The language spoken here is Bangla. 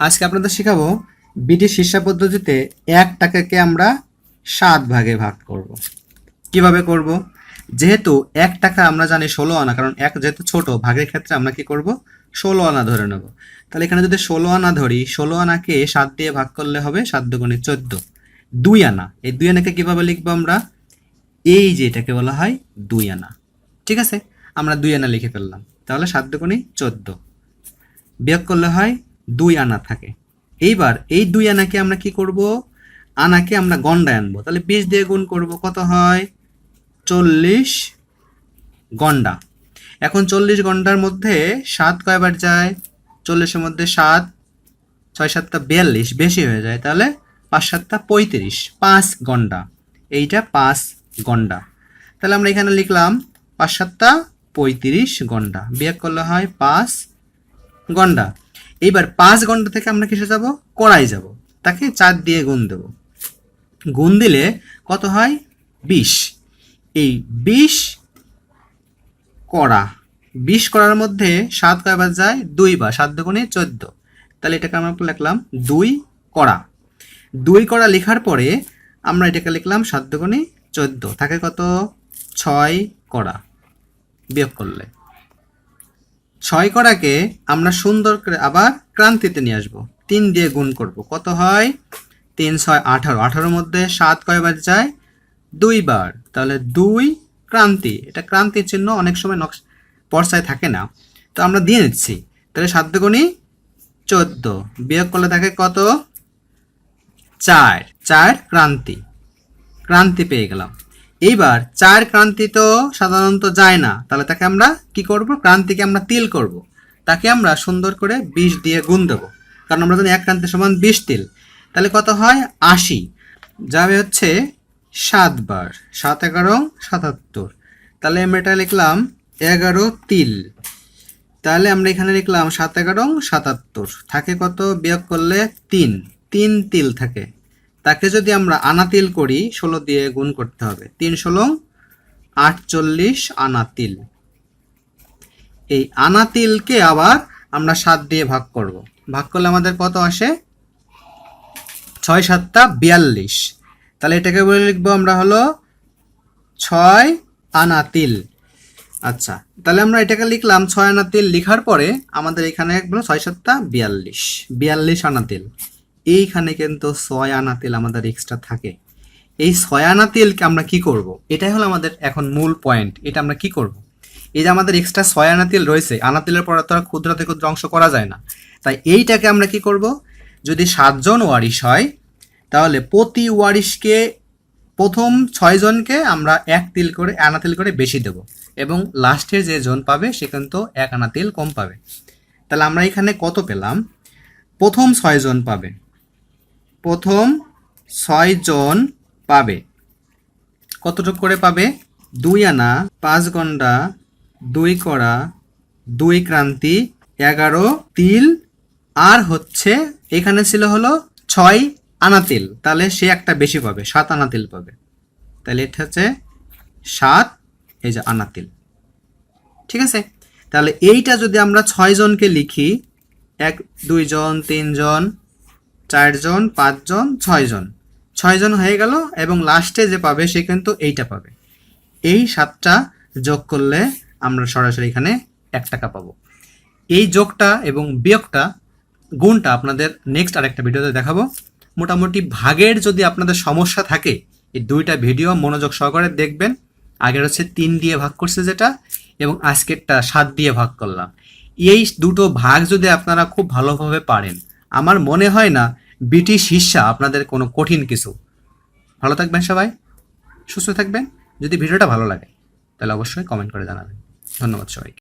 আজকে আপনাদের শেখাবো ব্রিটিশ হিসাব পদ্ধতিতে এক টাকাকে আমরা সাত ভাগে ভাগ করব। কীভাবে করব? যেহেতু এক টাকা আমরা জানি ষোলো আনা, কারণ এক যেহেতু ছোট, ভাগের ক্ষেত্রে আমরা কি করব? ষোলো আনা ধরে নেব। তাহলে এখানে যদি ষোলো আনা ধরি, ষোলো আনাকে সাত দিয়ে ভাগ করলে হবে সাত দুগুণে চোদ্দ। দুই আনা, এই দুই আনাকে কীভাবে লিখব আমরা? এই যে এটাকে বলা হয় দুই আনা। ঠিক আছে? আমরা দুই আনা লিখে ফেললাম। তাহলে সাত দুগুণে চোদ্দ। বিয়োগ করলে হয় দুই আনা থাকে। এইবার এই দুই আনাকে আমরা কি করব? আনাকে আমরা গন্ডায় আনব। তাহলে বিশ দিয়ে গুণ করব কত হয়? চল্লিশ গন্ডা। এখন চল্লিশ গন্ডার মধ্যে সাত কয়বার যায়? চল্লিশের মধ্যে সাত, ছয় সাতটা বিয়াল্লিশ, বেশি হয়ে যায়। তাহলে পাঁচ সাতটা পঁয়ত্রিশ, পাঁচ গন্ডা। এইটা পাঁচ গন্ডা। তাহলে আমরা এখানে লিখলাম পাঁচ সাতটা পঁয়ত্রিশ গন্ডা। বিয়োগ করলে হয় পাঁচ গন্ডা। এইবার পাঁচ ঘণ্টা থেকে আমরা কিসে যাব? কড়াই যাব। তাকে চার দিয়ে গুণ দেব। গুণ দিলে কত হয়? বিশ। এই বিশ কড়া। বিশ কড়ার মধ্যে সাত কয়বার যায়? দুই বা সাত দুগুণে চোদ্দ। তাহলে এটাকে আমরা লিখলাম দুই কড়া। দুই কড়া লেখার পরে আমরা এটাকে লিখলাম সাত দুগুণে চোদ্দ। থাকে কত? ছয় কড়া। বিয়োগ করলে। ছয় কড়াকে আমরা সুন্দর করে আবার ক্রান্তিতে নিয়ে আসব। তিন দিয়ে গুণ করব। কত হয়? তিন, ছয়, আঠারো। আঠারোর মধ্যে সাত কয়বার যায়? দুইবার তাহলে দুই ক্রান্তি। এটা ক্রান্তির চিহ্ন অনেক সময় নকশ পর্সায় থাকে না। তো আমরা দিয়ে নিচ্ছি। তাহলে সাত দুগুণি চোদ্দ। বিয়োগ করলে থাকে কত? চার। চার ক্রান্তি। ক্রান্তি পেয়ে গেলাম। এইবার চার ক্রান্তি তো সাধারণত যায় না। তাহলে তাকে আমরা কি করব? ক্রান্তিকে আমরা তিল করব। তাকে আমরা সুন্দর করে বিষ দিয়ে গুণ দেবো। কারণ আমরা জানি এক ক্রান্তি সমান বিশ তিল। তাহলে কত হয়? আশি। যাবে হচ্ছে সাতবার সাত এগারো সাতাত্তর। তাহলে আমরা এটা লিখলাম এগারো তিল। তাহলে আমরা এখানে লিখলাম সাত এগারো সাতাত্তর। থাকে কত? বিয়োগ করলে তিন। তিন তিল থাকে। তাকে যদি আমরা আনাতিল করি, ষোলো দিয়ে গুণ করতে হবে। তিন ষোলো, আটচল্লিশ আনাতিল। এই আনাতিলকে আবার আমরা সাত দিয়ে ভাগ করব। ভাগ করলে আমাদের কত আসে? ছয় সাতটা বিয়াল্লিশ। তাহলে এটাকে বলে লিখব আমরা হলো ছয় আনাতিল। আচ্ছা তাহলে আমরা এটাকে লিখলাম ছয় আনাতিল লিখার পরে আমাদের এখানে ছয় সাতটা বিয়াল্লিশ। বিয়াল্লিশ আনাতিল। এইখানে কিন্তু ছয় আনা তেল আমাদের এক্সট্রা থাকে। এই ছয় আনা তেলকে আমরা কি করব? এটাই হলো আমাদের এখন মূল পয়েন্ট এটা আমরা কি করব? এই যে আমাদের এক্সট্রা ছয় আনা তেল রয়েছে, আনা তেলের পর তো আর ক্ষুদ্র থেকে ক্ষুদ্র অংশ করা যায় না। তাই এইটাকে আমরা কি করব? যদি সাতজন ওয়ারিশ হয়, তাহলে প্রতি ওয়ারিশকে প্রথম ছয়জনকে আমরা এক তিল করে, আনা তেল করে বেশি দেব। এবং লাস্টের যে জন পাবে, সে কিন্তু এক আনা তেল কম পাবে। তাহলে আমরা এখানে কত পেলাম? প্রথম ছয়জন পাবে। প্রথম ছয়জন পাবে। কতটুকু করে পাবে? দুই আনা, পাঁচ গন্ডা, দুই কড়া, দুই ক্রান্তি, এগারো তিল, আর হচ্ছে এখানে ছিল হলো ছয় আনা তিল। তাহলে সে একটা বেশি পাবে, সাত আনা তিল পাবে। তাহলে এটা হচ্ছে সাত, এই যে আনা তিল। ঠিক আছে? তাহলে এইটা যদি আমরা ছয়জনকে লিখি, এক দুইজন তিনজন চারজন, পাঁচজন, ছয়জন। ছয়জন হয়ে গেল এবং লাস্টে যে পাবে সে কিন্তু এইটা পাবে। এই সাতটা যোগ করলে আমরা সরাসরি এখানে এক টাকা পাবো। এই যোগটা এবং বিয়োগটা গুণটা আপনাদের নেক্সট আরেকটা ভিডিওতে দেখাবো। মোটামুটি ভাগের যদি আপনাদের সমস্যা থাকে, এই দুইটা ভিডিও মনোযোগ সহকারে দেখবেন। আগের হচ্ছে তিন দিয়ে ভাগ করছে যেটা এবং আজকেরটা সাত দিয়ে ভাগ করলাম। এই দুটো ভাগ যদি আপনারা খুব ভালোভাবে পারেন, আমার মনে হয় না ব্রিটিশ হিসা আপনাদের কোনো কঠিন কিছু। ভালো থাকবেন সবাই, সুস্থ থাকবেন। যদি ভিডিওটা ভালো লাগে, তাহলে অবশ্যই কমেন্ট করে জানাবেন। ধন্যবাদ সবাইকে।